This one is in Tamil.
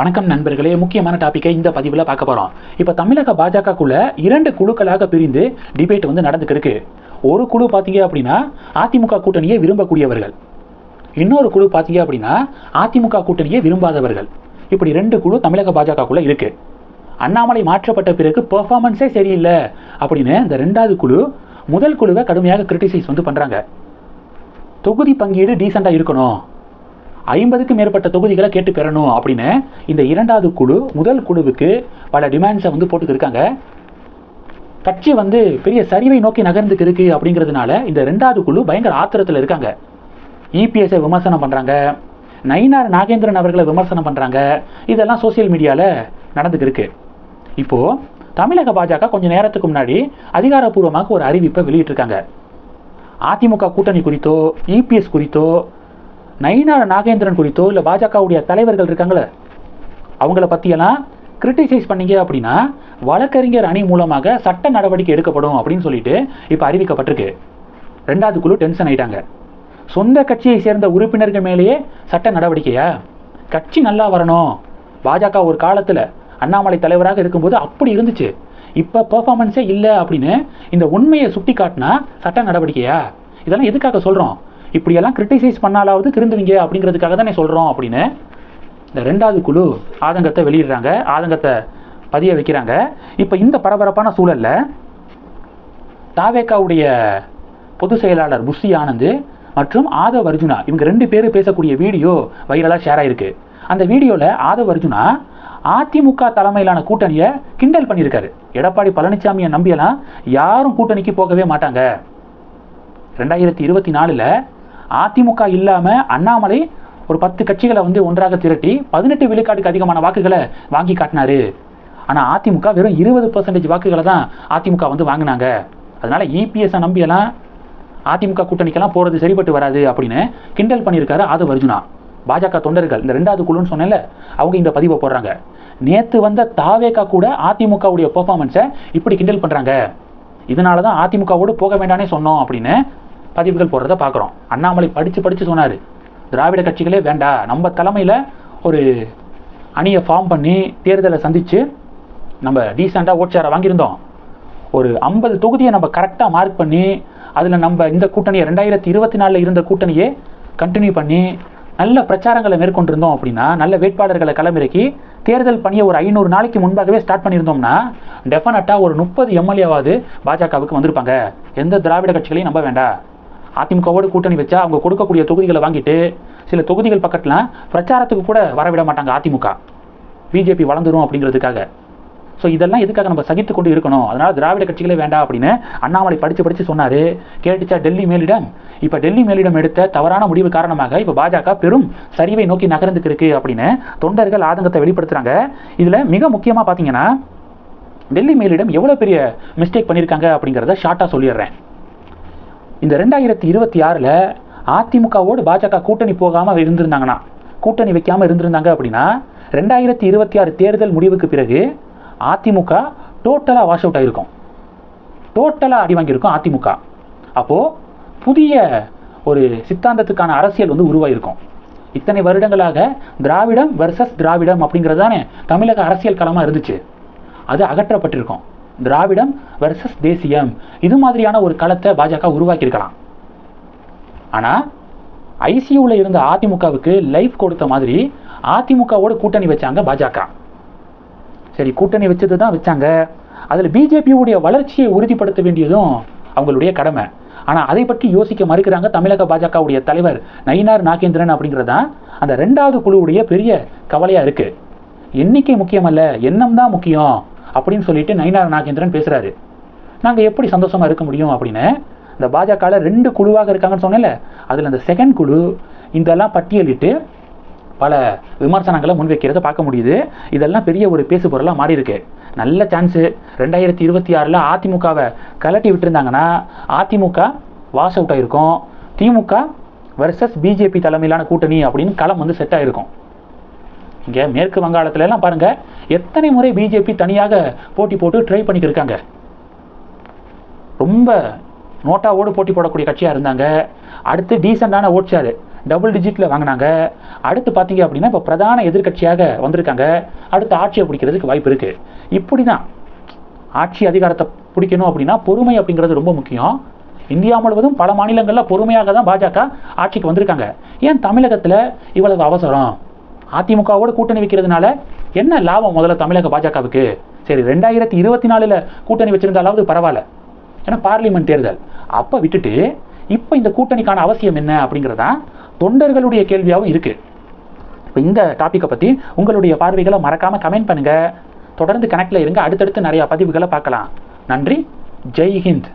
வணக்கம் நண்பர்களே. முக்கியமான டாப்பிக்கை இந்த பதிவில் பார்க்க போகிறோம் இப்போ தமிழக பாஜகக்குள்ள இரண்டு குழுக்களாக பிரிந்து டிபேட் வந்து நடந்துக்கிருக்கு. ஒரு குழு பார்த்தீங்க அப்படின்னா அதிமுக கூட்டணியை விரும்பக்கூடியவர்கள். இன்னொரு குழு பார்த்தீங்க அப்படின்னா அதிமுக கூட்டணியை விரும்பாதவர்கள். இப்படி ரெண்டு குழு தமிழக பாஜகக்குள்ள இருக்கு. அண்ணாமலை மாற்றப்பட்ட பிறகு பெர்ஃபார்மன்ஸே சரியில்லை அப்படின்னு இந்த ரெண்டாவது குழு முதல் குழுவை கடுமையாக கிரிட்டிசைஸ் வந்து பண்ணுறாங்க தொகுதி பங்கீடு டீசெண்டாக இருக்கணும். ஐம்பதுக்கு மேற்பட்ட தொகுதிகளை கேட்டு பெறணும் அப்படின்னு இந்த இரண்டாவது குழு முதல் குழுவுக்கு பல டிமாண்ட்ஸை வந்து போட்டுக்கிருக்காங்க கட்சி வந்து பெரிய சரிவை நோக்கி நகர்ந்துக்கு இருக்கு அப்படிங்கிறதுனால இந்த ரெண்டாவது குழு பயங்கர ஆத்திரத்தில் இருக்காங்க. இபிஎஸ்ஐ விமர்சனம் பண்ணுறாங்க நயினார் நாகேந்திரன் அவர்களை விமர்சனம் பண்ணுறாங்க இதெல்லாம் சோசியல் மீடியாவில் நடந்துக்கிருக்கு இப்போது தமிழக பாஜக கொஞ்சம் நேரத்துக்கு முன்னாடி அதிகாரப்பூர்வமாக ஒரு அறிவிப்பை வெளியிட்டிருக்காங்க. அதிமுக கூட்டணி குறித்தோ இபிஎஸ் குறித்தோ நயினார் நாகேந்திரன் குறித்தோ இல்லை பாஜகவுடைய தலைவர்கள் இருக்காங்களே அவங்கள பற்றியெல்லாம் கிரிட்டிசைஸ் பண்ணீங்க அப்படின்னா வழக்கறிஞர் அணி மூலமாக சட்ட நடவடிக்கை எடுக்கப்படும் அப்படின்னு சொல்லிட்டு இப்போ அறிவிக்கப்பட்டிருக்கு. ரெண்டாவது குழு டென்ஷன் ஆயிட்டாங்க. சொந்த கட்சியை சேர்ந்த உறுப்பினர்கள் மேலேயே சட்ட நடவடிக்கையா? கட்சி நல்லா வரணும். பாஜக ஒரு காலத்தில் அண்ணாமலை தலைவராக இருக்கும்போது அப்படி இருந்துச்சு. இப்போ பெர்ஃபார்மன்ஸே இல்லை அப்படின்னு இந்த உண்மையை சுட்டி காட்டினா சட்ட நடவடிக்கையா? இதெல்லாம் எதுக்காக சொல்கிறோம் இப்படியெல்லாம் கிரிட்டிசைஸ் பண்ணாலாவது திருந்துவீங்க அப்படிங்கிறதுக்காக தானே சொல்கிறோம் அப்படின்னு. இந்த ரெண்டாவது குழு ஆதங்கத்தை வெளியிடுறாங்க ஆதங்கத்தை பதிய வைக்கிறாங்க. இப்போ இந்த பரபரப்பான சூழலில் தாவேக்காவுடைய பொதுச் செயலாளர் புஷி ஆனந்த் மற்றும் ஆதவ் அர்ஜுனா இவங்க ரெண்டு பேரும் பேசக்கூடிய வீடியோ வைரலாக ஷேர் ஆகிருக்கு அந்த வீடியோவில் ஆதவ் அர்ஜுனா அதிமுக தலைமையிலான கூட்டணியை கிண்டல் பண்ணியிருக்காரு. எடப்பாடி பழனிசாமியை நம்பியெல்லாம் யாரும் கூட்டணிக்கு போகவே மாட்டாங்க. ரெண்டாயிரத்தி இருபத்தி நாலில் அதிமுக இல்லாமல் அண்ணாமலை ஒரு பத்து கட்சிகளை வந்து ஒன்றாக திரட்டி பதினெட்டு விழுக்காட்டுக்கு அதிகமான வாக்குகளை வாங்கி காட்டினாரு. ஆனால் அதிமுக வெறும் இருபது பர்சன்டேஜ் வாக்குகளை தான் அதிமுக வந்து வாங்கினாங்க. அதனால இபிஎஸ்ஸை நம்பியெல்லாம் அதிமுக கூட்டணிக்கெல்லாம் போகிறது சரிப்பட்டு வராது அப்படின்னு கிண்டல் பண்ணியிருக்காரு ஆதவ் அர்ஜுனா. பாஜக தொண்டர்கள் இந்த ரெண்டாவது குழுன்னு சொன்னேன்ல அவங்க இந்த பதிவை போடுறாங்க. நேற்று வந்த தாவேக்கா கூட அதிமுகவுடைய பெர்ஃபார்மன்ஸை இப்படி கிண்டல் பண்ணுறாங்க இதனால தான் அதிமுகவோடு போக வேண்டானே சொன்னோம் அப்படின்னு பதிவுகள் போடுறத பார்க்குறோம். அண்ணாமலை படித்து படித்து சொன்னார். திராவிட கட்சிகளே வேண்டா. நம்ம தலைமையில் ஒரு அணியை ஃபார்ம் பண்ணி தேர்தலை சந்தித்து நம்ம டீசெண்டாக ஓட் வாங்கியிருந்தோம். ஒரு ஐம்பது தொகுதியை நம்ம கரெக்டாக மார்க் பண்ணி அதில் நம்ம இந்த கூட்டணியை ரெண்டாயிரத்தி இருபத்தி நாலில் இருந்த கூட்டணியே கண்டினியூ பண்ணி நல்ல பிரச்சாரங்களை மேற்கொண்டிருந்தோம் அப்படின்னா நல்ல வேட்பாளர்களை களமிறக்கி தேர்தல் பணியை ஒரு ஐநூறு நாளைக்கு முன்பாகவே ஸ்டார்ட் பண்ணியிருந்தோம்னா டெஃபினட்டாக ஒரு முப்பது எம்எல்ஏவாவது பாஜகவுக்கு வந்திருப்பாங்க. எந்த திராவிட கட்சிகளையும் நம்ப வேண்டாம். அதிமுகவோடு கூட்டணி வச்சா அவங்க கொடுக்கக்கூடிய தொகுதிகளை வாங்கிட்டு சில தொகுதிகள் பக்கத்தில் பிரச்சாரத்துக்கு கூட வரவிட மாட்டாங்க அதிமுக. பிஜேபி வளர்ந்துரும் அப்படிங்கிறதுக்காக. ஸோ இதெல்லாம் எதுக்காக நம்ம சகித்து கொண்டு இருக்கணும்? அதனால் திராவிட கட்சிகளே வேண்டாம் அப்படின்னு அண்ணாமலை படித்து படித்து சொன்னார். கேட்டுச்சா டெல்லி மேலிடம்? இப்போ டெல்லி மேலிடம் எடுத்த தவறான முடிவு காரணமாக இப்போ பாஜக பெரும் சரிவை நோக்கி நகர்ந்துக்கு இருக்கு அப்படின்னு தொண்டர்கள் ஆதங்கத்தை வெளிப்படுத்துகிறாங்க இதில் மிக முக்கியமாக பார்த்தீங்கன்னா டெல்லி மேலிடம் எவ்வளோ பெரிய மிஸ்டேக் பண்ணியிருக்காங்க அப்படிங்கிறத ஷார்ட்டாக சொல்லிடுறேன். இந்த ரெண்டாயிரத்தி இருபத்தி ஆறில் அதிமுகவோடு பாஜக கூட்டணி போகாமல் இருந்திருந்தாங்கன்னா கூட்டணி வைக்காமல் இருந்திருந்தாங்க அப்படின்னா ரெண்டாயிரத்தி இருபத்தி ஆறு தேர்தல் முடிவுக்கு பிறகு அதிமுக டோட்டலாக வாஷ் அவுட் ஆகிருக்கும் டோட்டலாக அடி வாங்கியிருக்கும் அதிமுக. அப்போது புதிய ஒரு சித்தாந்தத்துக்கான அரசியல் வந்து உருவாயிருக்கும். இத்தனை வருடங்களாக திராவிடம் வெர்சஸ் திராவிடம் அப்படிங்கிறது தானே தமிழக அரசியல் களமாக இருந்துச்சு. அது அகற்றப்பட்டிருக்கும். திராவிடம் வெர்சஸ் தேசியம். இது மாதிரியான ஒரு களத்தை பாஜக உருவாக்கியிருக்கலாம். ஆனால் ஐசியூவில் இருந்த அதிமுகவுக்கு லைஃப் கொடுத்த மாதிரி அதிமுகவோட கூட்டணி வச்சாங்க பாஜக. சரி கூட்டணி வச்சது தான் வச்சாங்க. அதில் பிஜேபியுடைய வளர்ச்சியை உறுதிப்படுத்த வேண்டியதும் அவங்களுடைய கடமை. ஆனால் அதை பற்றி யோசிக்க மறுக்கிறாங்க தமிழக பாஜகவுடைய தலைவர் நயினார் நாகேந்திரன் அப்படிங்கிறது தான் அந்த ரெண்டாவது குழுவுடைய பெரிய கவலையாக இருக்குது எண்ணிக்கை முக்கியமல்ல? எண்ணம் தான் முக்கியம். அப்படின்னு சொல்லிட்டு நயினார் நாகேந்திரன் பேசுகிறாரு நாங்கள் எப்படி சந்தோஷமாக இருக்க முடியும் அப்படின்னு? இந்த பாஜகவில் ரெண்டு குழுவாக இருக்காங்கன்னு சொன்னேன்ல அதில் அந்த செகண்ட் குழு இதெல்லாம் பட்டியலிட்டு பல விமர்சனங்களை முன்வைக்கிறத பார்க்க முடியுது. இதெல்லாம் பெரிய ஒரு பேசு பொருளாக மாறி இருக்கு நல்ல சான்ஸு ரெண்டாயிரத்தி இருபத்தி ஆறில் அதிமுகவை கலட்டி விட்டுருந்தாங்கன்னா அதிமுக வாஷ் அவுட் ஆகிருக்கும் திமுக வர்சஸ் பிஜேபி தலைமையிலான கூட்டணி அப்படின்னு களம் வந்து செட் ஆகிருக்கும் இங்கே மேற்கு வங்காளத்துல எல்லாம் பாருங்கள் எத்தனை முறை பிஜேபி தனியாக போட்டி போட்டு ட்ரை பண்ணிக்கிருக்காங்க? ரொம்ப நோட்டாவோடு போட்டி போடக்கூடிய கட்சியாக இருந்தாங்க. அடுத்து டீசெண்டான ஓட்ஸார் டபுள் டிஜிட்டில் வாங்கினாங்க. அடுத்து பார்த்தீங்க அப்படின்னா இப்போ பிரதான எதிர்க்கட்சியாக வந்திருக்காங்க. அடுத்து ஆட்சியை பிடிக்கிறதுக்கு வாய்ப்பு இருக்குது இப்படி தான் ஆட்சி அதிகாரத்தை பிடிக்கணும் அப்படின்னா பொறுமை அப்படிங்கிறது ரொம்ப முக்கியம். இந்தியா முழுவதும் பல மாநிலங்களில் பொறுமையாக தான் பாஜக ஆட்சிக்கு வந்திருக்காங்க. ஏன் தமிழகத்தில் இவ்வளவு அவசரம்? அதிமுகவோட கூட்டணி வைக்கிறதுனால என்ன லாபம் முதல்ல தமிழக பாஜகவுக்கு? சரி ரெண்டாயிரத்தி இருபத்தி நாலில் கூட்டணி வச்சிருந்தாலாவது பரவாயில்ல. ஏன்னா பார்லிமெண்ட் தேர்தல். அப்போ விட்டுட்டு இப்போ இந்த கூட்டணிக்கான அவசியம் என்ன அப்படிங்கிறதான் தொண்டர்களுடைய கேள்வியாகவும் இருக்குது இப்போ இந்த டாப்பிக்கை பற்றி உங்களுடைய பார்வைகளை மறக்காமல் கமெண்ட் பண்ணுங்கள் தொடர்ந்து கனெக்டில் இருங்க. அடுத்தடுத்து நிறையா பதிவுகளை பார்க்கலாம். நன்றி. ஜெய் ஹிந்த்.